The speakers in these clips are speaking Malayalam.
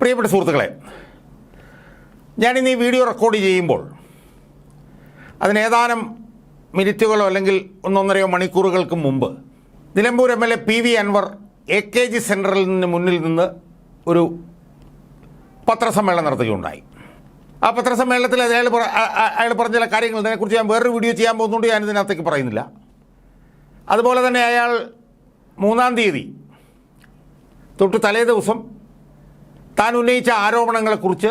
പ്രിയപ്പെട്ട സുഹൃത്തുക്കളെ ഞാനിന്ന് ഈ വീഡിയോ റെക്കോർഡ് ചെയ്യുമ്പോൾ അതിന് ഏതാനും മിനിറ്റുകളോ അല്ലെങ്കിൽ ഒന്നൊന്നരയോ മണിക്കൂറുകൾക്ക് മുമ്പ് Nilambur M L A P V Anvar A K G സെന്ററിൽ നിന്ന് മുന്നിൽ നിന്ന് ഒരു പത്രസമ്മേളനം നടത്തുകയുണ്ടായി. ആ പത്രസമ്മേളനത്തിൽ അയാൾ അയാൾ പറഞ്ഞ ചില കാര്യങ്ങൾ ഇതിനെക്കുറിച്ച് ഞാൻ വേറൊരു വീഡിയോ ചെയ്യാൻ പോകുന്നുണ്ട് ഞാൻ ഇതിനകത്തേക്ക് പറയുന്നില്ല. അതുപോലെ തന്നെ അയാൾ മൂന്നാം തീയതി തൊട്ട് തലേ ദിവസം താൻ ഉന്നയിച്ച ആരോപണങ്ങളെക്കുറിച്ച്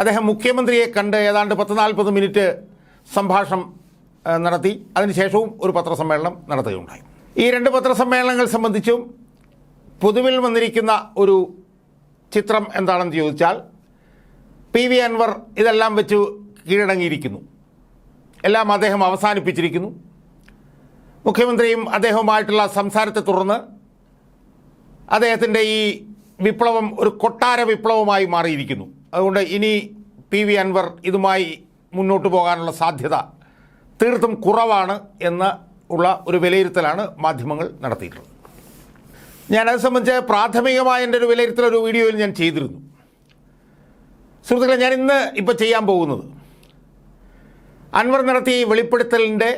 അദ്ദേഹം മുഖ്യമന്ത്രിയെ കണ്ട് ഏതാണ്ട് പത്ത് നാൽപ്പത് മിനിറ്റ് സംഭാഷണം നടത്തി. അതിനുശേഷവും ഒരു പത്രസമ്മേളനം നടത്തുകയുണ്ടായി. ഈ രണ്ട് പത്രസമ്മേളനങ്ങൾ സംബന്ധിച്ചും പൊതുവിൽ വന്നിരിക്കുന്ന ഒരു ചിത്രം എന്താണെന്ന് ചോദിച്ചാൽ പി വി അൻവർ ഇതെല്ലാം വെച്ച് കീഴടങ്ങിയിരിക്കുന്നു. എല്ലാം അദ്ദേഹം അവസാനിപ്പിച്ചിരിക്കുന്നു. മുഖ്യമന്ത്രിയും അദ്ദേഹവുമായിട്ടുള്ള സംസാരത്തെ തുടർന്ന് അദ്ദേഹത്തിന്റെ ഈ വിപ്ലവം ഒരു കൊട്ടാര വിപ്ലവമായി മാറിയിരിക്കുന്നു. അതുകൊണ്ട് ഇനി പി വി അൻവർ ഇതുമായി മുന്നോട്ട് പോകാനുള്ള സാധ്യത തീർത്തും കുറവാണ് എന്ന് ഉള്ള ഒരു വിലയിരുത്തലാണ് മാധ്യമങ്ങൾ നടത്തിയിട്ടുള്ളത്. ഞാനത് സംബന്ധിച്ച് പ്രാഥമികമായ എന്റെ ഒരു വിലയിരുത്തൽ ഒരു വീഡിയോയിൽ ഞാൻ ചെയ്തിരുന്നു. സുഹൃത്തുക്കളെ ഞാൻ ഇന്ന് ഇപ്പോൾ ചെയ്യാൻ പോകുന്നത് അൻവർ നടത്തിയ ഈ വെളിപ്പെടുത്തലിന്റെ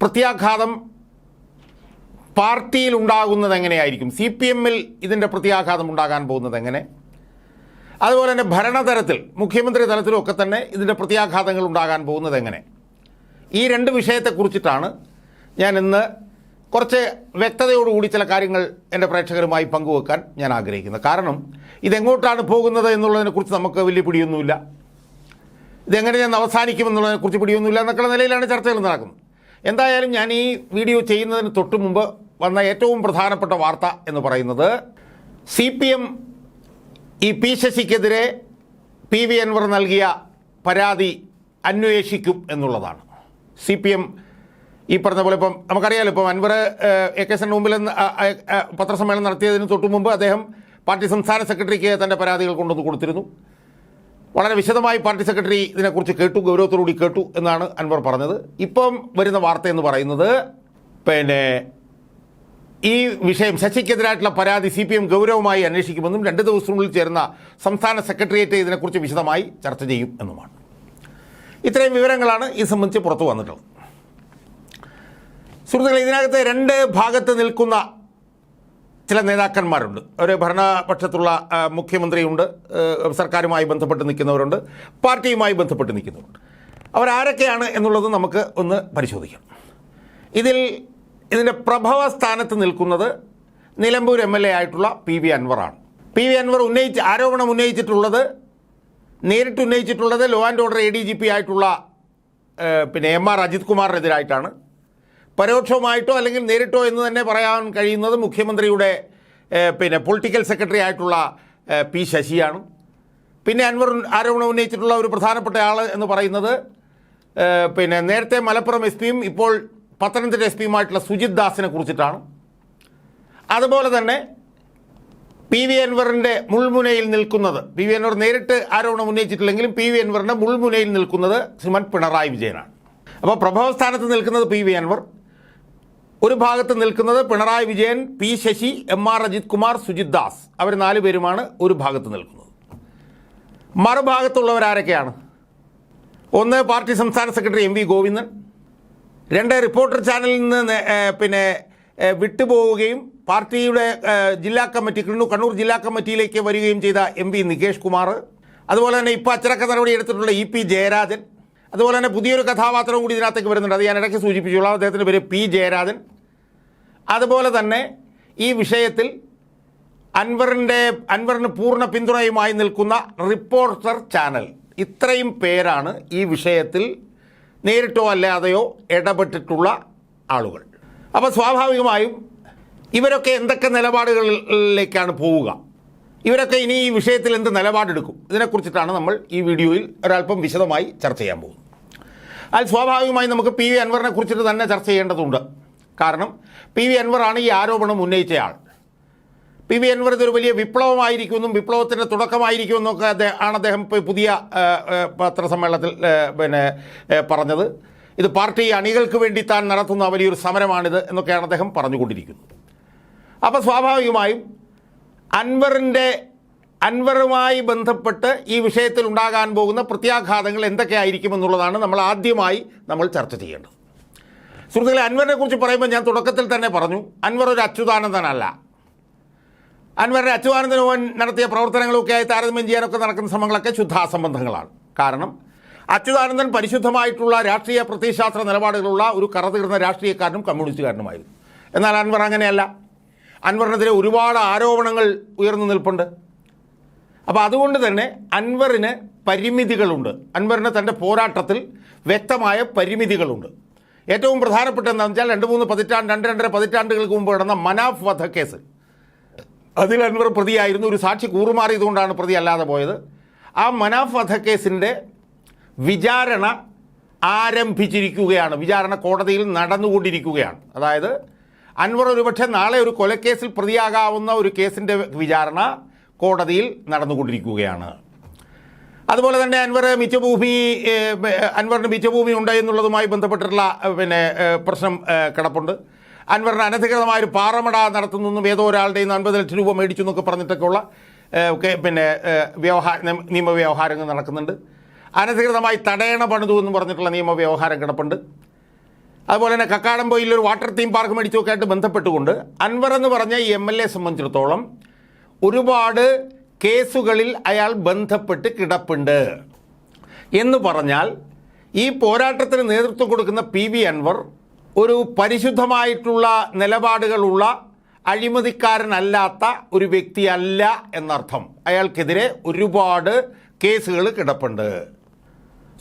പ്രത്യാഘാതം പാർട്ടിയിൽ ഉണ്ടാകുന്നത് എങ്ങനെയായിരിക്കും? സി പി എമ്മിൽ ഇതിന്റെ പ്രത്യാഘാതം ഉണ്ടാകാൻ പോകുന്നത് എങ്ങനെ? അതുപോലെ തന്നെ ഭരണതലത്തിൽ മുഖ്യമന്ത്രി തലത്തിലും ഒക്കെ തന്നെ ഇതിന്റെ പ്രത്യാഘാതങ്ങൾ ഉണ്ടാകാൻ പോകുന്നത് എങ്ങനെ? ഈ രണ്ട് വിഷയത്തെക്കുറിച്ചിട്ടാണ് ഞാൻ ഇന്ന് കുറച്ച് വ്യക്തതയോടുകൂടി ചില കാര്യങ്ങൾ എന്റെ പ്രേക്ഷകരുമായി പങ്കുവെക്കാൻ ഞാൻ ആഗ്രഹിക്കുന്നത്. കാരണം ഇതെങ്ങോട്ടാണ് പോകുന്നത് എന്നുള്ളതിനെക്കുറിച്ച് നമുക്ക് വലിയ പിടിയൊന്നുമില്ല. ഇതെങ്ങനെ ഞാൻ അവസാനിക്കുമെന്നുള്ളതിനെക്കുറിച്ച് പിടിയൊന്നുമില്ല എന്നൊക്കെയുള്ള നിലയിലാണ് ചർച്ചകൾ നടക്കുന്നത്. എന്തായാലും ഞാൻ ഈ വീഡിയോ ചെയ്യുന്നതിന് തൊട്ട് മുമ്പ് വന്ന ഏറ്റവും പ്രധാനപ്പെട്ട വാർത്ത എന്ന് പറയുന്നത് സി പി എം ഈ പി ശശിക്കെതിരെ പി വി അൻവർ നൽകിയ പരാതി അന്വേഷിക്കും എന്നുള്ളതാണ്. സി പി എം ഈ പറഞ്ഞ പോലെ ഇപ്പം നമുക്കറിയാലോ ഇപ്പം അൻവർ എ കെ സെന്റെ മുമ്പിൽ പത്രസമ്മേളനം നടത്തിയതിന് തൊട്ട് മുമ്പ് അദ്ദേഹം പാർട്ടി സംസ്ഥാന സെക്രട്ടറിക്ക് തന്റെ പരാതികൾ കൊണ്ടുവന്ന് കൊടുത്തിരുന്നു. വളരെ വിശദമായി പാർട്ടി സെക്രട്ടറി ഇതിനെക്കുറിച്ച് കേട്ടു ഗൗരവത്തോടുകൂടി കേട്ടു എന്നാണ് അൻവർ പറഞ്ഞത്. ഇപ്പം വരുന്ന വാർത്ത എന്ന് പറയുന്നത് പിന്നെ ഈ വിഷയം ശശിക്കെതിരായിട്ടുള്ള പരാതി സി പി എം ഗൗരവമായി അന്വേഷിക്കുമെന്നും രണ്ട് ദിവസത്തിനുള്ളിൽ ചേർന്ന സംസ്ഥാന സെക്രട്ടേറിയറ്റ് ഇതിനെക്കുറിച്ച് വിശദമായി ചർച്ച ചെയ്യും എന്നുമാണ്. ഇത്രയും വിവരങ്ങളാണ് ഇത് സംബന്ധിച്ച് പുറത്തു വന്നിട്ടുള്ളത്. സുഹൃത്തുക്കളെ ഇതിനകത്ത് രണ്ട് ഭാഗത്ത് നിൽക്കുന്ന ചില നേതാക്കന്മാരുണ്ട്. ഒരു ഭരണപക്ഷത്തുള്ള മുഖ്യമന്ത്രിയുണ്ട് സർക്കാരുമായി ബന്ധപ്പെട്ട് നിൽക്കുന്നവരുണ്ട് പാർട്ടിയുമായി ബന്ധപ്പെട്ട് നിൽക്കുന്നവരുണ്ട്. അവരാരൊക്കെയാണ് എന്നുള്ളത് നമുക്ക് ഒന്ന് പരിശോധിക്കാം. ഇതിൽ ഇതിന്റെ പ്രഭവ സ്ഥാനത്ത് നിൽക്കുന്നത് നിലമ്പൂർ എം എൽ എ ആയിട്ടുള്ള പി വി അൻവറാണ് പി വി അൻവർ ഉന്നയിച്ച് ആരോപണം ഉന്നയിച്ചിട്ടുള്ളത് നേരിട്ട് ഉന്നയിച്ചിട്ടുള്ളത് law and order A D G P ആയിട്ടുള്ള പിന്നെ എം ആർ അജിത് കുമാറിനെതിരായിട്ടാണ്. പരോക്ഷമായിട്ടോ അല്ലെങ്കിൽ നേരിട്ടോ എന്ന് തന്നെ പറയാൻ കഴിയുന്നത് മുഖ്യമന്ത്രിയുടെ പിന്നെ പൊളിറ്റിക്കൽ സെക്രട്ടറി ആയിട്ടുള്ള പി ശശിയാണ്. പിന്നെ അൻവർ ആരോപണം ഉന്നയിച്ചിട്ടുള്ള ഒരു പ്രധാനപ്പെട്ട ആൾ എന്ന് പറയുന്നത് പിന്നെ നേരത്തെ മലപ്പുറം എസ് പിയും ഇപ്പോൾ പത്തനംതിട്ട എസ് പിയുമായിട്ടുള്ള സുജിത് ദാസിനെ കുറിച്ചിട്ടാണ്. അതുപോലെ തന്നെ പി വി അൻവറിന്റെ മുൾമുനയിൽ നിൽക്കുന്നത് പി വി അൻവർ നേരിട്ട് ആരോപണം ഉന്നയിച്ചിട്ടില്ലെങ്കിലും പി വി അൻവറിന്റെ മുൾമുനയിൽ നിൽക്കുന്നത് ശ്രീമൻ പിണറായി വിജയനാണ്. അപ്പോൾ പ്രഭവ സ്ഥാനത്ത് നിൽക്കുന്നത് പി വി അൻവർ ഒരു ഭാഗത്ത് നിൽക്കുന്നത് Pinarayi Vijayan P Sasi M R Ajith Kumar Sujith Das. അവർ നാല് പേരുമാണ് ഒരു ഭാഗത്ത് നിൽക്കുന്നത്. മറുഭാഗത്തുള്ളവരാരൊക്കെയാണ്? ഒന്ന് പാർട്ടി സംസ്ഥാന സെക്രട്ടറി എം വി ഗോവിന്ദൻ രണ്ട് റിപ്പോർട്ടർ ചാനലിൽ നിന്ന് പിന്നെ വിട്ടുപോവുകയും പാർട്ടിയുടെ ജില്ലാ കമ്മിറ്റി കണ്ണൂർ കണ്ണൂർ ജില്ലാ കമ്മിറ്റിയിലേക്ക് വരികയും ചെയ്ത എം വി നികേഷ് കുമാർ അതുപോലെ തന്നെ ഇപ്പോൾ അച്ചടക്ക നടപടി എടുത്തിട്ടുള്ള ഇ പി ജയരാജൻ അതുപോലെ തന്നെ പുതിയൊരു കഥാപാത്രം കൂടി ഇതിനകത്തേക്ക് വരുന്നുണ്ട്. അത് ഞാൻ ഇടയ്ക്ക് സൂചിപ്പിച്ചോളാം അദ്ദേഹത്തിന്റെ പേര് പി ജയരാജൻ. അതുപോലെ തന്നെ ഈ വിഷയത്തിൽ അൻവറിന്റെ അൻവറിന് പൂർണ പിന്തുണയുമായി നിൽക്കുന്ന റിപ്പോർട്ടർ ചാനൽ. ഇത്രയും പേരാണ് ഈ വിഷയത്തിൽ നേരിട്ടോ അല്ലാതെയോ ഇടപെട്ടിട്ടുള്ള ആളുകൾ. അപ്പോൾ സ്വാഭാവികമായും ഇവരൊക്കെ എന്തൊക്കെ നിലപാടുകളിലേക്കാണ് പോവുക? ഇവരൊക്കെ ഇനി ഈ വിഷയത്തിൽ എന്ത് നിലപാടെടുക്കും? ഇതിനെക്കുറിച്ചിട്ടാണ് നമ്മൾ ഈ വീഡിയോയിൽ ഒരല്പം വിശദമായി ചർച്ച ചെയ്യാൻ പോകുന്നത്. അത് സ്വാഭാവികമായും നമുക്ക് പി വി അൻവറിനെ കുറിച്ചിട്ട് തന്നെ ചർച്ച ചെയ്യേണ്ടതുണ്ട്. കാരണം പി വി അൻവറാണ് ഈ ആരോപണം ഉന്നയിച്ചയാൾ പി വി അൻവർ ഇതൊരു വലിയ വിപ്ലവമായിരിക്കുമെന്നും വിപ്ലവത്തിന്റെ തുടക്കമായിരിക്കുമെന്നും ഒക്കെ അദ്ദേഹം ആണ് അദ്ദേഹം പുതിയ പത്രസമ്മേളനത്തിൽ പിന്നെ പറഞ്ഞത്. ഇത് പാർട്ടി അണികൾക്ക് വേണ്ടി താൻ നടത്തുന്ന വലിയൊരു സമരമാണിത് എന്നൊക്കെയാണ് അദ്ദേഹം പറഞ്ഞുകൊണ്ടിരിക്കുന്നത്. അപ്പോൾ സ്വാഭാവികമായും അൻവറിന്റെ അൻവറുമായി ബന്ധപ്പെട്ട് ഈ വിഷയത്തിൽ ഉണ്ടാകാൻ പോകുന്ന പ്രത്യാഘാതങ്ങൾ എന്തൊക്കെയായിരിക്കുമെന്നുള്ളതാണ് നമ്മൾ ആദ്യമായി നമ്മൾ ചർച്ച ചെയ്യേണ്ടത്. സുഹൃത്തുക്കളെ അൻവറിനെ കുറിച്ച് പറയുമ്പോൾ ഞാൻ തുടക്കത്തിൽ തന്നെ പറഞ്ഞു അൻവർ ഒരു അച്യുതാനന്ദനല്ല. അൻവറിനെ അച്യുതാനന്ദൻ മോഹൻ നടത്തിയ പ്രവർത്തനങ്ങളൊക്കെ ആയി താരതമ്യം ചെയ്യാനൊക്കെ നടക്കുന്ന ശ്രമങ്ങളൊക്കെ ശുദ്ധാസംബന്ധങ്ങളാണ്. കാരണം അച്യുതാനന്ദൻ പരിശുദ്ധമായിട്ടുള്ള രാഷ്ട്രീയ പ്രത്യയശാസ്ത്ര നിലപാടുകളുള്ള ഒരു കറതീർന്ന രാഷ്ട്രീയക്കാരനും കമ്മ്യൂണിസ്റ്റുകാരനുമായിരുന്നു. എന്നാൽ അൻവർ അങ്ങനെയല്ല. അൻവറിനെതിരെ ഒരുപാട് ആരോപണങ്ങൾ ഉയർന്നു നിൽപ്പുണ്ട്. അപ്പോൾ അതുകൊണ്ട് തന്നെ അൻവറിന് പരിമിതികളുണ്ട്. അൻവറിന് തന്റെ പോരാട്ടത്തിൽ വ്യക്തമായ പരിമിതികളുണ്ട്. ഏറ്റവും പ്രധാനപ്പെട്ട എന്താണെന്ന് വെച്ചാൽ രണ്ട് മൂന്ന് പതിറ്റാണ്ട് രണ്ട് രണ്ടര പതിറ്റാണ്ടുകൾക്ക് മുമ്പ് നടന്ന മനാഫ് വധക്കേസ്. അതിൽ അൻവർ പ്രതിയായിരുന്നു. ഒരു സാക്ഷി കൂറുമാറിയതുകൊണ്ടാണ് പ്രതി അല്ലാതെ പോയത്. ആ മനാഫ് വധക്കേസിന്റെ വിചാരണ ആരംഭിച്ചിരിക്കുകയാണ്. വിചാരണ കോടതിയിൽ നടന്നുകൊണ്ടിരിക്കുകയാണ്. അതായത് അൻവർ ഒരുപക്ഷെ നാളെ ഒരു കൊലക്കേസിൽ പ്രതിയാകാവുന്ന ഒരു കേസിന്റെ വിചാരണ കോടതിയിൽ നടന്നുകൊണ്ടിരിക്കുകയാണ്. അതുപോലെ തന്നെ അൻവർ മിച്ചഭൂമി അൻവറിന് മിച്ചഭൂമി ഉണ്ട് എന്നുള്ളതുമായി ബന്ധപ്പെട്ടിട്ടുള്ള പിന്നെ പ്രശ്നം കിടപ്പുണ്ട്. അൻവറിന് അനധികൃതമായ ഒരു പാറമട നടത്തുന്നു ഏതോ ഒരാളുടെ നിന്ന് അൻപത് ലക്ഷം രൂപ മേടിച്ചു എന്നൊക്കെ പറഞ്ഞിട്ടൊക്കെയുള്ള പിന്നെ വ്യവഹാര നിയമവ്യവഹാരങ്ങൾ നടക്കുന്നുണ്ട്. അനധികൃതമായി തടയണ പണിതു എന്ന് പറഞ്ഞിട്ടുള്ള നിയമവ്യവഹാരം കിടപ്പുണ്ട്. അതുപോലെ തന്നെ കക്കാടംപൊയിൽ ഒരു വാട്ടർ തീം പാർക്ക് മേടിച്ചൊക്കെ ആയിട്ട് ബന്ധപ്പെട്ടുകൊണ്ട് അൻവർ എന്ന് പറഞ്ഞ ഈ എം എൽ എ സംബന്ധിച്ചിടത്തോളം ഒരുപാട് കേസുകളിൽ അയാൾ ബന്ധപ്പെട്ട് കിടപ്പുണ്ട്. എന്ന് പറഞ്ഞാൽ ഈ പോരാട്ടത്തിന് നേതൃത്വം കൊടുക്കുന്ന പി വി അൻവർ ഒരു പരിശുദ്ധമായിട്ടുള്ള നിലപാടുകളുള്ള അഴിമതിക്കാരനല്ലാത്ത ഒരു വ്യക്തിയല്ല എന്നർത്ഥം. അയാൾക്കെതിരെ ഒരുപാട് കേസുകൾ കിടപ്പുണ്ട്.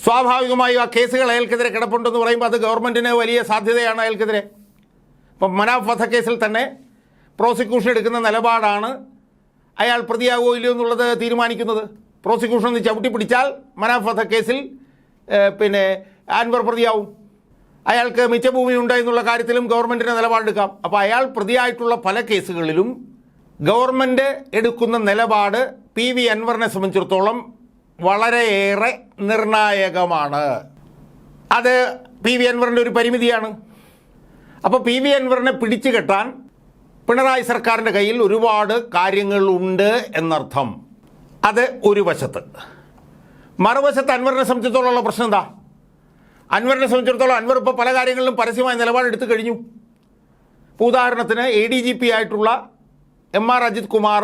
സ്വാഭാവികമായും ആ കേസുകൾ അയാൾക്കെതിരെ കിടപ്പുണ്ടെന്ന് പറയുമ്പോൾ അത് ഗവൺമെന്റിന് വലിയ സാധ്യതയാണ് അയാൾക്കെതിരെ. ഇപ്പം മനാഫ് വധക്കേസിൽ തന്നെ പ്രോസിക്യൂഷൻ എടുക്കുന്ന നിലപാടാണ് അയാൾ പ്രതിയാകുമോ ഇല്ലയോ എന്നുള്ളത് തീരുമാനിക്കുന്നത്. പ്രോസിക്യൂഷൻ ഒന്ന് ചവിട്ടി പിടിച്ചാൽ മനാഫ് വധക്കേസിൽ പിന്നെ അൻവർ പ്രതിയാവും. അയാൾക്ക് മിച്ചഭൂമി ഉണ്ട് എന്നുള്ള കാര്യത്തിലും ഗവൺമെന്റിന് നിലപാടെടുക്കാം. അപ്പോൾ അയാൾ പ്രതിയായിട്ടുള്ള പല കേസുകളിലും ഗവൺമെന്റ് എടുക്കുന്ന നിലപാട് പി വി അൻവറിനെ സംബന്ധിച്ചിടത്തോളം വളരെയേറെ നിർണായകമാണ്. അത് പി വി അൻവറിന്റെ ഒരു പരിമിതിയാണ്. അപ്പോൾ പി വി അൻവറിനെ പിടിച്ചു കെട്ടാൻ പിണറായി സർക്കാരിന്റെ കയ്യിൽ ഒരുപാട് കാര്യങ്ങളുണ്ട് എന്നർത്ഥം. അത് ഒരു വശത്ത്. മറുവശത്ത് അൻവറിനെ സംബന്ധിച്ചിടത്തോളമുള്ള പ്രശ്നം എന്താ? അൻവറിനെ സംബന്ധിച്ചിടത്തോളം അൻവർ ഇപ്പോൾ പല കാര്യങ്ങളിലും പരസ്യമായ നിലപാടെടുത്തു കഴിഞ്ഞു. ഉദാഹരണത്തിന് എ ഡി ജി പി ആയിട്ടുള്ള എം ആർ അജിത് കുമാർ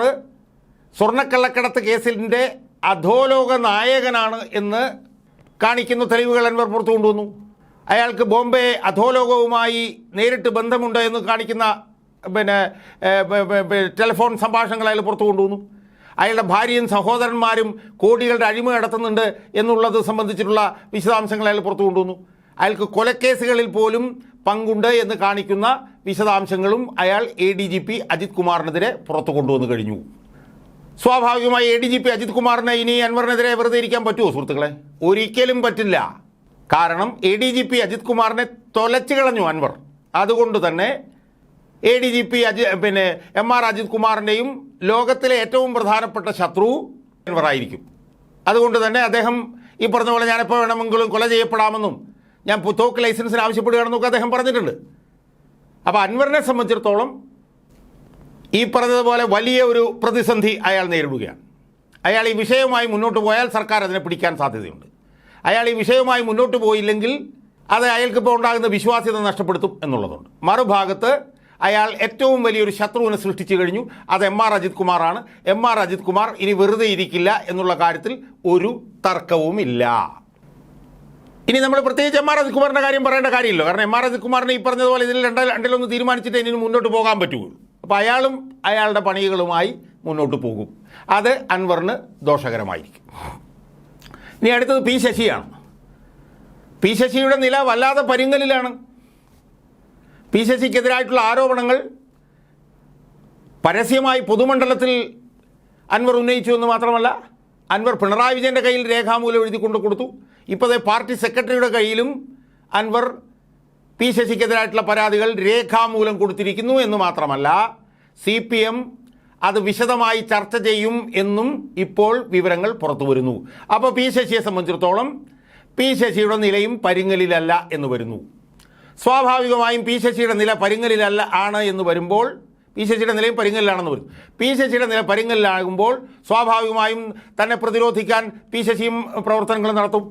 സ്വർണക്കള്ളക്കടത്ത് കേസിന്റെ അധോലോക നായകനാണ് എന്ന് കാണിക്കുന്ന തെളിവുകൾ അൻവർ പുറത്തു കൊണ്ടുവന്നു. അയാൾക്ക് ബോംബെ അധോലോകവുമായി നേരിട്ട് ബന്ധമുണ്ട് എന്ന് കാണിക്കുന്ന പിന്നെ ടെലിഫോൺ സംഭാഷണങ്ങൾ അയാൾ പുറത്തു കൊണ്ടുവന്നു. അയാളുടെ ഭാര്യയും സഹോദരന്മാരും കോടികളുടെ അഴിമ നടത്തുന്നുണ്ട് എന്നുള്ളത് സംബന്ധിച്ചിട്ടുള്ള വിശദാംശങ്ങൾ അയാൾ പുറത്തു കൊണ്ടുവന്നു. അയാൾക്ക് കൊലക്കേസുകളിൽ പോലും പങ്കുണ്ട് എന്ന് കാണിക്കുന്ന വിശദാംശങ്ങളും അയാൾ A D G P Ajith കുമാറിനെതിരെ പുറത്തു കൊണ്ടുവന്നു കഴിഞ്ഞു. സ്വാഭാവികമായി A D G P Ajith കുമാറിന് ഇനി അൻവറിനെതിരെ വെറുതെ ഇരിക്കാൻ പറ്റുമോ സുഹൃത്തുക്കളെ? ഒരിക്കലും പറ്റില്ല. കാരണം A D G P Ajith കുമാറിനെ തൊലച്ചു കളഞ്ഞു അൻവർ. അതുകൊണ്ട് തന്നെ A D G P Aji പിന്നെ എം ആർ അജിത് കുമാറിന്റെയും ലോകത്തിലെ ഏറ്റവും പ്രധാനപ്പെട്ട ശത്രു ആയിരിക്കും. അതുകൊണ്ട് തന്നെ അദ്ദേഹം ഈ പറഞ്ഞ പോലെ ഞാനെപ്പോൾ വേണമെങ്കിലും കൊല ചെയ്യപ്പെടാമെന്നും ഞാൻ തോക്ക് ലൈസൻസിന് ആവശ്യപ്പെടുകയാണെന്നൊക്കെ അദ്ദേഹം പറഞ്ഞിട്ടുണ്ട്. അപ്പോൾ അൻവറിനെ സംബന്ധിച്ചിടത്തോളം ഈ പറഞ്ഞതുപോലെ വലിയ ഒരു പ്രതിസന്ധി അയാൾ നേരിടുകയാണ്. അയാൾ ഈ വിഷയവുമായി മുന്നോട്ട് പോയാൽ സർക്കാർ അതിനെ പിടിക്കാൻ സാധ്യതയുണ്ട്. അയാൾ ഈ വിഷയവുമായി മുന്നോട്ട് പോയില്ലെങ്കിൽ അത് അയാൾക്കിപ്പോൾ ഉണ്ടാകുന്ന വിശ്വാസ്യത നഷ്ടപ്പെടുത്തും എന്നുള്ളതുണ്ട്. മറുഭാഗത്ത് അയാൾ ഏറ്റവും വലിയൊരു ശത്രുവിനെ സൃഷ്ടിച്ചു കഴിഞ്ഞു. അത് എം ആർ അജിത് കുമാറാണ്. എം ആർ അജിത് കുമാർ ഇനി വെറുതെ ഇരിക്കില്ല എന്നുള്ള കാര്യത്തിൽ ഒരു തർക്കവുമില്ല. ഇനി നമ്മൾ പ്രത്യേകിച്ച് എം ആർ അജിത് കുമാറിന്റെ കാര്യം പറയേണ്ട കാര്യമില്ല. കാരണം എം ആർ അജിത് കുമാറിനെ ഈ പറഞ്ഞതുപോലെ ഇതിൽ രണ്ട രണ്ടിലൊന്ന് തീരുമാനിച്ചിട്ട് ഇനി മുന്നോട്ട് പോകാൻ പറ്റുകയുള്ളൂ. അപ്പോൾ അയാളും അയാളുടെ പണികളുമായി മുന്നോട്ട് പോകും. അത് അൻവറിന് ദോഷകരമായിരിക്കും. ഇനി അടുത്തത് പി ശശിയാണ്. പി ശശിയുടെ നില വല്ലാതെ പരിങ്ങലിലാണ്. പി സി സിക്കെതിരായിട്ടുള്ള ആരോപണങ്ങൾ പരസ്യമായി പൊതുമണ്ഡലത്തിൽ അൻവർ ഉന്നയിച്ചു എന്ന് മാത്രമല്ല അൻവർ പിണറായി വിജയന്റെ കയ്യിൽ രേഖാമൂലം എഴുതി കൊണ്ടു കൊടുത്തു ഇപ്പോഴത്തെ പാർട്ടി സെക്രട്ടറിയുടെ കയ്യിലും അൻവർ പി ശശിക്കെതിരായിട്ടുള്ള പരാതികൾ രേഖാമൂലം കൊടുത്തിരിക്കുന്നു എന്ന് മാത്രമല്ല സി പി എം അത് വിശദമായി ചർച്ച ചെയ്യും എന്നും ഇപ്പോൾ വിവരങ്ങൾ പുറത്തു വരുന്നു. അപ്പോൾ പി ശശിയെ സംബന്ധിച്ചിടത്തോളം പി ശശിയുടെ നിലയും പരിങ്ങലിലല്ല എന്ന് വരുന്നു. സ്വാഭാവികമായും പി ശശിയുടെ നില പരിങ്ങലിലല്ല ആണ് എന്ന് വരുമ്പോൾ പി ശശിയുടെ നിലയും പരിങ്ങലിലാണെന്ന് വരും. പി ശശിയുടെ നില പരിങ്ങലിലാകുമ്പോൾ സ്വാഭാവികമായും തന്നെ പ്രതിരോധിക്കാൻ പി ശശിയും പ്രവർത്തനങ്ങൾ നടത്തും.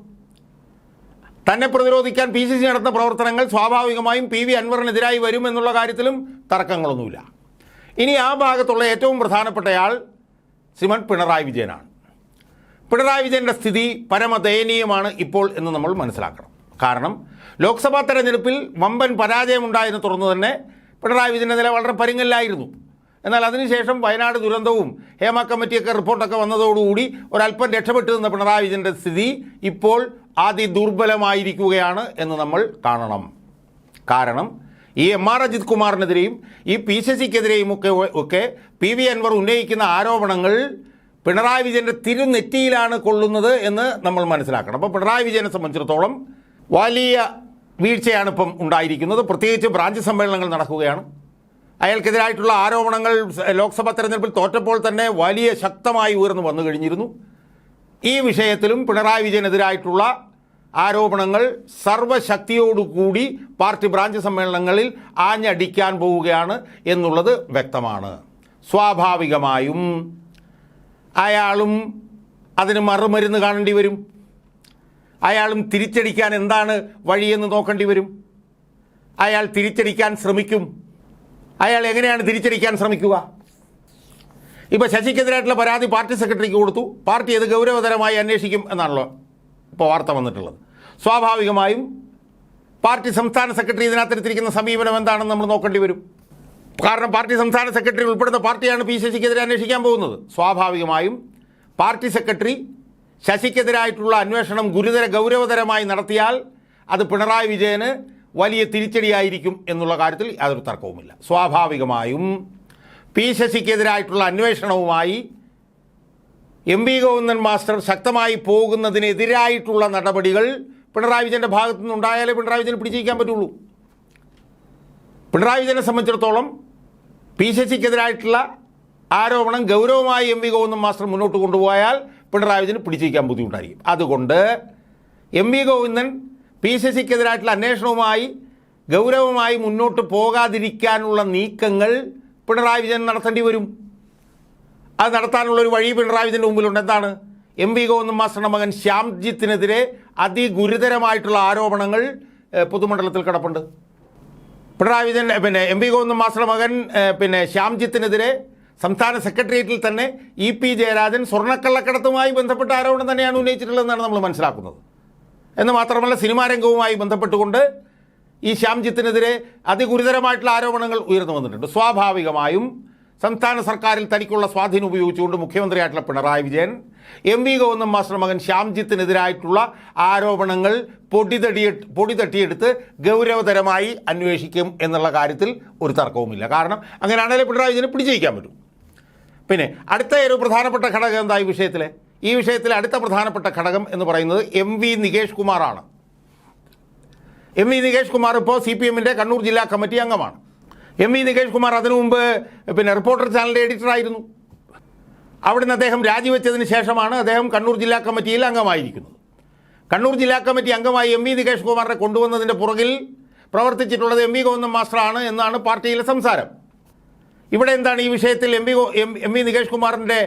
തന്നെ പ്രതിരോധിക്കാൻ പി സി സി നടത്തുന്ന പ്രവർത്തനങ്ങൾ സ്വാഭാവികമായും പി വി അൻവറിനെതിരായി വരും എന്നുള്ള കാര്യത്തിലും തർക്കങ്ങളൊന്നുമില്ല. ഇനി ആ ഭാഗത്തുള്ള ഏറ്റവും പ്രധാനപ്പെട്ടയാൾ ശ്രീമൻ പിണറായി വിജയനാണ്. പിണറായി വിജയന്റെ സ്ഥിതി പരമദയനീയമാണ് ഇപ്പോൾ എന്ന് നമ്മൾ മനസ്സിലാക്കണം. കാരണം ലോക്സഭാ തെരഞ്ഞെടുപ്പിൽ വമ്പൻ പരാജയമുണ്ടായതിനെ തുടർന്ന് തന്നെ പിണറായി വിജയന്റെ നില വളരെ പരിങ്ങലിലായിരുന്നു. എന്നാൽ അതിനുശേഷം വയനാട് ദുരന്തവും ഹേമ കമ്മിറ്റിയൊക്കെ റിപ്പോർട്ടൊക്കെ വന്നതോടുകൂടി ഒരല്പം രക്ഷപ്പെട്ടു നിന്ന പിണറായി വിജയന്റെ സ്ഥിതി ഇപ്പോൾ അതിദുർബലമായിരിക്കുകയാണ് എന്ന് നമ്മൾ കാണണം. കാരണം ഈ എം ആർ അജിത് കുമാറിനെതിരെയും ഈ പി സി സിക്കെതിരെയും ഒക്കെ ഒക്കെ പി വി അൻവർ ഉന്നയിക്കുന്ന ആരോപണങ്ങൾ പിണറായി വിജയന്റെ തിരുനെറ്റിയിലാണ് കൊള്ളുന്നത് എന്ന് നമ്മൾ മനസ്സിലാക്കണം. അപ്പോൾ പിണറായി വിജയനെ സംബന്ധിച്ചിടത്തോളം വലിയ വീഴ്ചയാണ് ഇപ്പം ഉണ്ടായിരിക്കുന്നത്. പ്രത്യേകിച്ച് ബ്രാഞ്ച് സമ്മേളനങ്ങൾ നടക്കുകയാണ്. അയാൾക്കെതിരായിട്ടുള്ള ആരോപണങ്ങൾ ലോക്സഭാ തെരഞ്ഞെടുപ്പിൽ തോറ്റപ്പോൾ തന്നെ വലിയ ശക്തമായി ഉയർന്നു വന്നു കഴിഞ്ഞിരുന്നു. ഈ വിഷയത്തിലും പിണറായി വിജയനെതിരായിട്ടുള്ള ആരോപണങ്ങൾ സർവശക്തിയോടുകൂടി പാർട്ടി ബ്രാഞ്ച് സമ്മേളനങ്ങളിൽ ആഞ്ഞടിക്കാൻ പോവുകയാണ് എന്നുള്ളത് വ്യക്തമാണ്. സ്വാഭാവികമായും അയാളും അതിന് മറുമരുന്ന് കാണേണ്ടി വരും. അയാളും തിരിച്ചടിക്കാൻ എന്താണ് വഴിയെന്ന് നോക്കേണ്ടി വരും? അയാൾ തിരിച്ചടിക്കാൻ ശ്രമിക്കും. അയാൾ എങ്ങനെയാണ് തിരിച്ചടിക്കാൻ ശ്രമിക്കുക? ഇപ്പോൾ ശശിക്കെതിരായിട്ടുള്ള പരാതി പാർട്ടി സെക്രട്ടറിക്ക് കൊടുത്തു. പാർട്ടി അത് ഗൗരവതരമായി അന്വേഷിക്കും എന്നാണല്ലോ ഇപ്പോൾ വാർത്ത വന്നിട്ടുള്ളത്. സ്വാഭാവികമായും പാർട്ടി സംസ്ഥാന സെക്രട്ടറി ഇതിനകത്തെടുത്തിരിക്കുന്ന സമീപനം എന്താണെന്ന് നമ്മൾ നോക്കേണ്ടി വരും. കാരണം പാർട്ടി സംസ്ഥാന സെക്രട്ടറി ഉൾപ്പെടുന്ന പാർട്ടിയാണ് പി ശശിക്കെതിരെ അന്വേഷിക്കാൻ പോകുന്നത്. സ്വാഭാവികമായും പാർട്ടി സെക്രട്ടറി ശശിക്കെതിരായിട്ടുള്ള അന്വേഷണം ഗുരുതര ഗൗരവതരമായി നടത്തിയാൽ അത് പിണറായി വിജയന് വലിയ തിരിച്ചടിയായിരിക്കും എന്നുള്ള കാര്യത്തിൽ യാതൊരു തർക്കവുമില്ല. സ്വാഭാവികമായും പി ശശിക്കെതിരായിട്ടുള്ള അന്വേഷണവുമായി എം വി ഗോവിന്ദൻ മാസ്റ്റർ ശക്തമായി പോകുന്നതിനെതിരായിട്ടുള്ള നടപടികൾ പിണറായി വിജയന്റെ ഭാഗത്തു നിന്നുണ്ടായാലേ പിണറായി വിജയൻ പിടിച്ചിരിക്കാൻ പറ്റുള്ളൂ. പിണറായി വിജയനെ സംബന്ധിച്ചിടത്തോളം പി ശശിക്കെതിരായിട്ടുള്ള ആരോപണം ഗൗരവമായി എം വി ഗോവിന്ദൻ മാസ്റ്റർ മുന്നോട്ട് കൊണ്ടുപോയാൽ പിണറായി വിജയന് പിടിച്ചിരിക്കാൻ ബുദ്ധിമുട്ടായിരിക്കും. അതുകൊണ്ട് M V Govindan P C സിക്കെതിരായിട്ടുള്ള അന്വേഷണവുമായി ഗൗരവമായി മുന്നോട്ട് പോകാതിരിക്കാനുള്ള നീക്കങ്ങൾ പിണറായി വിജയൻ നടത്തേണ്ടി വരും. അത് നടത്താനുള്ള ഒരു വഴി പിണറായി വിജയന്റെ മുമ്പിലുണ്ട്. എന്താണ്? എം വി ഗോവിന്ദൻ മാസ്റ്ററുടെ മകൻ ശ്യാംജിത്തിനെതിരെ അതിഗുരുതരമായിട്ടുള്ള ആരോപണങ്ങൾ പൊതുമണ്ഡലത്തിൽ കിടപ്പുണ്ട്. പിണറായി വിജയൻ പിന്നെ എം വി ഗോവിന്ദൻ മാസ്റ്ററുടെ മകൻ പിന്നെ ശ്യാംജിത്തിനെതിരെ സംസ്ഥാന സെക്രട്ടേറിയറ്റിൽ തന്നെ ഇ പി ജയരാജൻ സ്വർണക്കള്ളക്കടത്തുമായി ബന്ധപ്പെട്ട ആരോപണം തന്നെയാണ് ഉന്നയിച്ചിട്ടുള്ളതെന്നാണ് നമ്മൾ മനസ്സിലാക്കുന്നത്. എന്ന് മാത്രമല്ല സിനിമാ രംഗവുമായി ബന്ധപ്പെട്ടുകൊണ്ട് ഈ ശ്യാംജിത്തിനെതിരെ അതിഗുരുതരമായിട്ടുള്ള ആരോപണങ്ങൾ ഉയർന്നു വന്നിട്ടുണ്ട്. സ്വാഭാവികമായും സംസ്ഥാന സർക്കാരിൽ തനിക്കുള്ള സ്വാധീനം ഉപയോഗിച്ചുകൊണ്ട് മുഖ്യമന്ത്രിയായിട്ടുള്ള Pinarayi Vijayan M V Govindan master മകൻ ശ്യാംജിത്തിനെതിരായിട്ടുള്ള ആരോപണങ്ങൾ പൊടിതടിയ പൊടി തട്ടിയെടുത്ത് ഗൗരവതരമായി അന്വേഷിക്കും എന്നുള്ള കാര്യത്തിൽ ഒരു തർക്കവുമില്ല. കാരണം അങ്ങനെയാണെങ്കിൽ പിണറായി വിജയനെ പിടിച്ചയക്കാൻ പറ്റും. പിന്നെ അടുത്ത ഒരു പ്രധാനപ്പെട്ട ഘടകം എന്താ ഈ വിഷയത്തിലെ? ഈ വിഷയത്തിലെ അടുത്ത പ്രധാനപ്പെട്ട ഘടകം എന്ന് പറയുന്നത് എം വി നികേഷ് കുമാറാണ്. എം വി നികേഷ് കുമാർ ഇപ്പോൾ സി പി എമ്മിന്റെ കണ്ണൂർ ജില്ലാ കമ്മിറ്റി അംഗമാണ്. എം വി നികേഷ് കുമാർ അതിനു മുമ്പ് പിന്നെ റിപ്പോർട്ടർ ചാനലിന്റെ എഡിറ്ററായിരുന്നു. അവിടുന്ന് അദ്ദേഹം രാജിവെച്ചതിന് ശേഷമാണ് അദ്ദേഹം കണ്ണൂർ ജില്ലാ കമ്മിറ്റിയിൽ അംഗമായിരിക്കുന്നത്. കണ്ണൂർ ജില്ലാ കമ്മിറ്റി അംഗമായി എം വി നികേഷ് കുമാറിനെ കൊണ്ടുവന്നതിന്റെ പുറകിൽ പ്രവർത്തിച്ചിട്ടുള്ളത് എം വി ഗോവിന്ദൻ മാസ്റ്ററാണ് എന്നാണ് പാർട്ടിയിലെ സംസാരം. ഇവിടെ എന്താണ് ഈ വിഷയത്തിൽ M V M V Nikesh കുമാറിന്റെ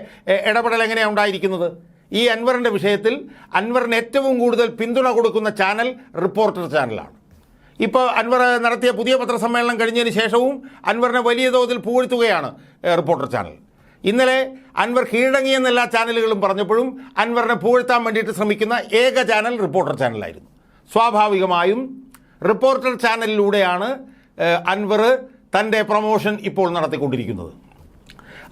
ഇടപെടൽ എങ്ങനെയാണ് ഉണ്ടായിരിക്കുന്നത്? ഈ അൻവറിന്റെ വിഷയത്തിൽ അൻവറിന് ഏറ്റവും കൂടുതൽ പിന്തുണ കൊടുക്കുന്ന ചാനൽ റിപ്പോർട്ടർ ചാനലാണ്. ഇപ്പോൾ അൻവർ നടത്തിയ പുതിയ പത്രസമ്മേളനം കഴിഞ്ഞതിന് ശേഷവും അൻവറിനെ വലിയ തോതിൽ പൂഴ്ത്തുകയാണ് റിപ്പോർട്ടർ ചാനൽ. ഇന്നലെ അൻവർ കീഴടങ്ങിയെന്ന് എല്ലാ ചാനലുകളും പറഞ്ഞപ്പോഴും അൻവറിനെ പൂഴ്ത്താൻ വേണ്ടിയിട്ട് ശ്രമിക്കുന്ന ഏക ചാനൽ റിപ്പോർട്ടർ ചാനലായിരുന്നു. സ്വാഭാവികമായും റിപ്പോർട്ടർ ചാനലിലൂടെയാണ് അൻവർ തന്റെ പ്രൊമോഷൻ ഇപ്പോൾ നടത്തിക്കൊണ്ടിരിക്കുന്നത്.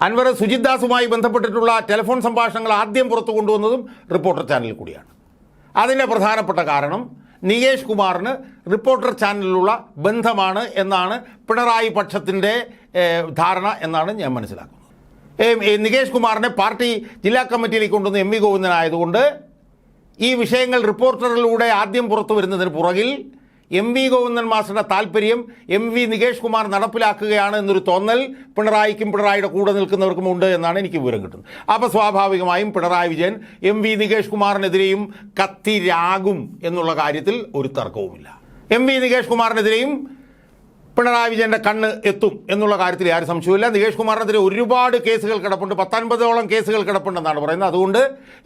അൻവർ സുജിത് ദാസുമായി ബന്ധപ്പെട്ടിട്ടുള്ള ടെലിഫോൺ സംഭാഷണങ്ങൾ ആദ്യം പുറത്തു കൊണ്ടുവന്നതും റിപ്പോർട്ടർ ചാനലിൽ കൂടിയാണ്. അതിന്റെ പ്രധാനപ്പെട്ട കാരണം നികേഷ് കുമാറിന് റിപ്പോർട്ടർ ചാനലിലുള്ള ബന്ധമാണ് എന്നാണ് പിണറായി പക്ഷത്തിന്റെ ധാരണ എന്നാണ് ഞാൻ മനസ്സിലാക്കുന്നത്. നികേഷ് കുമാറിനെ പാർട്ടി ജില്ലാ കമ്മിറ്റിയിലേക്ക് കൊണ്ടുവന്ന എം വി ഗോവിന്ദനായതുകൊണ്ട് ഈ വിഷയങ്ങൾ റിപ്പോർട്ടറിലൂടെ ആദ്യം പുറത്തു വരുന്നതിന് പുറകിൽ എം വി ഗോവിന്ദൻ മാസ്റ്ററുടെ താല്പര്യം എം വി നികേഷ് കുമാർ നടപ്പിലാക്കുകയാണ് എന്നൊരു തോന്നൽ പിണറായിക്കും പിണറായിയുടെ കൂടെ നിൽക്കുന്നവർക്കും ഉണ്ട് എന്നാണ് എനിക്ക് വിവരം കിട്ടുന്നത്. അപ്പോൾ സ്വാഭാവികമായും പിണറായി വിജയൻ എം വി നികേഷ് കുമാറിനെതിരെയും കത്തിരാകും എന്നുള്ള കാര്യത്തിൽ ഒരു തർക്കവുമില്ല. എം വി നികേഷ് കുമാറിനെതിരെയും പിണറായി വിജയന്റെ കണ്ണ് എത്തും എന്നുള്ള കാര്യത്തിൽ ആരും സംശയമില്ല നികേഷ് കുമാറിനെതിരെ ഒരുപാട് കേസുകൾ കിടപ്പുണ്ട്. പത്തൊൻപതോളം കേസുകൾ കിടപ്പുണ്ടെന്നാണ് പറയുന്നത്. അതുകൊണ്ട്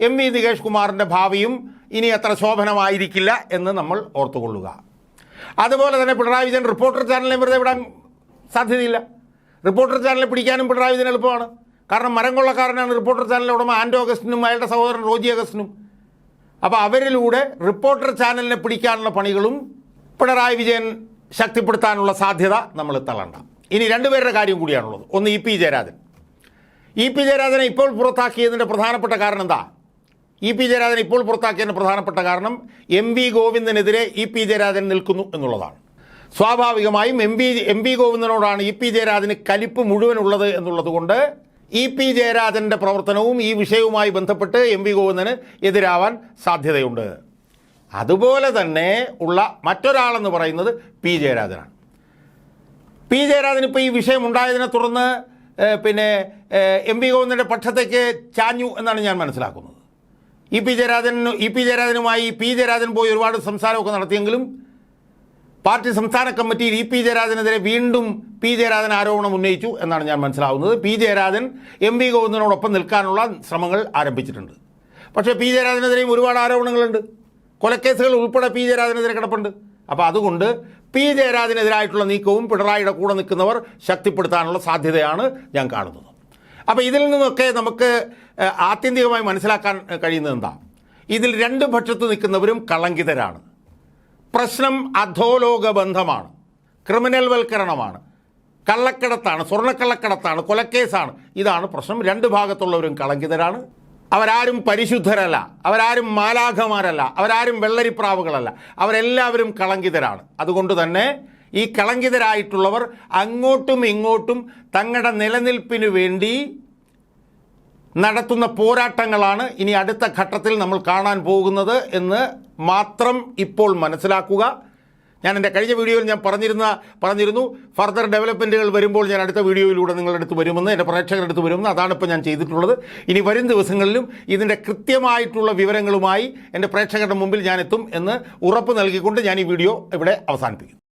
എം വി നികേഷ് കുമാറിന്റെ ഭാവിയും ഇനി അത്ര ശോഭനമായിരിക്കില്ല എന്ന് നമ്മൾ ഓർത്തുകൊള്ളുക. അതുപോലെ തന്നെ പിണറായി വിജയൻ റിപ്പോർട്ടർ ചാനലിനെ വെറുതെ വിടാൻ സാധ്യതയില്ല. റിപ്പോർട്ടർ ചാനലിൽ പിടിക്കാനും പിണറായി വിജയൻ എളുപ്പമാണ്. കാരണം മരം കൊള്ളക്കാരനാണ് റിപ്പോർട്ടർ ചാനലിന്റെ ഉടമ. ആൻഡോ അഗസ്റ്റിനും അയാളുടെ സഹോദരൻ റോജി അഗസ്റ്റിനും. അപ്പോൾ അവരിലൂടെ റിപ്പോർട്ടർ ചാനലിനെ പിടിക്കാനുള്ള പണികളും പിണറായി വിജയൻ ശക്തിപ്പെടുത്താനുള്ള സാധ്യത നമ്മൾ തള്ളണ്ട. ഇനി രണ്ടുപേരുടെ കാര്യം കൂടിയാണുള്ളത്. ഒന്ന് E P Jayarajan. E P ജയരാജനെ ഇപ്പോൾ പുറത്താക്കിയതിന്റെ പ്രധാനപ്പെട്ട കാരണം എന്താ? ഇ പി ജയരാജൻ ഇപ്പോൾ പുറത്താക്കിയതിന് പ്രധാനപ്പെട്ട കാരണം എം വി ഗോവിന്ദനെതിരെ ഇ പി ജയരാജൻ നിൽക്കുന്നു എന്നുള്ളതാണ്. സ്വാഭാവികമായും എം പി എം പി ഗോവിന്ദനോടാണ് ഇ പി ജയരാജന് കലിപ്പ് മുഴുവൻ ഉള്ളത് എന്നുള്ളത് കൊണ്ട് ഇ പി ജയരാജന്റെ പ്രവർത്തനവും ഈ വിഷയവുമായി ബന്ധപ്പെട്ട് എം വി ഗോവിന്ദന് എതിരാവാൻ സാധ്യതയുണ്ട്. അതുപോലെ തന്നെ ഉള്ള മറ്റൊരാളെന്ന് പറയുന്നത് പി ജയരാജനാണ്. പി ജയരാജൻ ഇപ്പോൾ ഈ വിഷയം ഉണ്ടായതിനെ തുടർന്ന് പിന്നെ എം വി ഗോവിന്ദന്റെ പക്ഷത്തേക്ക് ചാഞ്ഞു എന്നാണ് ഞാൻ മനസ്സിലാക്കുന്നത്. E P Jayarajan E P ജയരാജനുമായി P Jayarajan പോയി ഒരുപാട് സംസാരമൊക്കെ നടത്തിയെങ്കിലും പാർട്ടി സംസ്ഥാന കമ്മിറ്റിയിൽ ഇ പി ജയരാജനെതിരെ വീണ്ടും പി ജയരാജൻ ആരോപണം ഉന്നയിച്ചു എന്നാണ് ഞാൻ മനസ്സിലാവുന്നത്. പി ജയരാജൻ എം വി ഗോവിന്ദനോടൊപ്പം നിൽക്കാനുള്ള ശ്രമങ്ങൾ ആരംഭിച്ചിട്ടുണ്ട്. പക്ഷേ പി ജയരാജനെതിരെയും ഒരുപാട് ആരോപണങ്ങളുണ്ട്. കൊലക്കേസുകൾ ഉൾപ്പെടെ പി ജയരാജനെതിരെ കിടപ്പുണ്ട്. അപ്പോൾ അതുകൊണ്ട് പി ജയരാജനെതിരായിട്ടുള്ള നീക്കവും പിണറായിയുടെ കൂടെ നിൽക്കുന്നവർ ശക്തിപ്പെടുത്താനുള്ള സാധ്യതയാണ് ഞാൻ കാണുന്നത്. അപ്പോൾ ഇതിൽ നിന്നൊക്കെ നമുക്ക് ആത്യന്തികമായി മനസ്സിലാക്കാൻ കഴിയുന്നത് എന്താ ഇതിൽ രണ്ട് പക്ഷത്ത് നിൽക്കുന്നവരും കളങ്കിതരാണ് പ്രശ്നം അധോലോക ബന്ധമാണ് ക്രിമിനൽ വൽക്കരണമാണ് കള്ളക്കടത്താണ് സ്വർണക്കള്ളക്കടത്താണ് കൊലക്കേസാണ്. ഇതാണ് പ്രശ്നം. രണ്ട് ഭാഗത്തുള്ളവരും കളങ്കിതരാണ് അവരാരും പരിശുദ്ധരല്ല അവരാരും മാലാഖമാരല്ല അവരാരും വെള്ളരിപ്രാവുകളല്ല അവരെല്ലാവരും കളങ്കിതരാണ് അതുകൊണ്ട് തന്നെ ഈ കളങ്കിതരായിട്ടുള്ളവർ അങ്ങോട്ടും ഇങ്ങോട്ടും തങ്ങളുടെ നിലനിൽപ്പിന് വേണ്ടി നടത്തുന്ന പോരാട്ടങ്ങളാണ് ഇനി അടുത്ത ഘട്ടത്തിൽ നമ്മൾ കാണാൻ പോകുന്നത് എന്ന് മാത്രം ഇപ്പോൾ മനസ്സിലാക്കുക. ഞാൻ എന്റെ കഴിഞ്ഞ വീഡിയോയിൽ ഞാൻ പറഞ്ഞിരുന്ന പറഞ്ഞിരുന്നു. ഫർദർ ഡെവലപ്മെന്റുകൾ വരുമ്പോൾ ഞാൻ അടുത്ത വീഡിയോയിലൂടെ നിങ്ങളുടെ അടുത്ത് വരുമെന്ന് എന്റെ പ്രേക്ഷകരുടെ അടുത്ത് വരുമെന്ന് അതാണ് ഇപ്പോൾ ഞാൻ ചെയ്തിട്ടുള്ളത്. ഇനി വരും ദിവസങ്ങളിലും ഇതിന്റെ കൃത്യമായിട്ടുള്ള വിവരങ്ങളുമായി എന്റെ പ്രേക്ഷകരുടെ മുമ്പിൽ ഞാൻ എത്തും എന്ന് ഉറപ്പ് നൽകിക്കൊണ്ട് ഞാൻ ഈ വീഡിയോ ഇവിടെ അവസാനിപ്പിക്കുന്നു.